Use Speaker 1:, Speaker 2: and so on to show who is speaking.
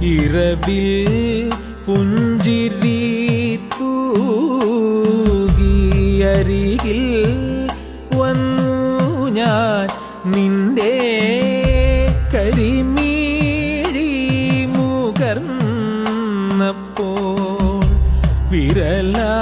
Speaker 1: ഇറവിൽ പുഞ്ചിരി തൂകിയരികിൽ വന്നു ഞാൻ നിന്റെ കരിമീഴി മുകർന്നപ്പോൾ വിരലാ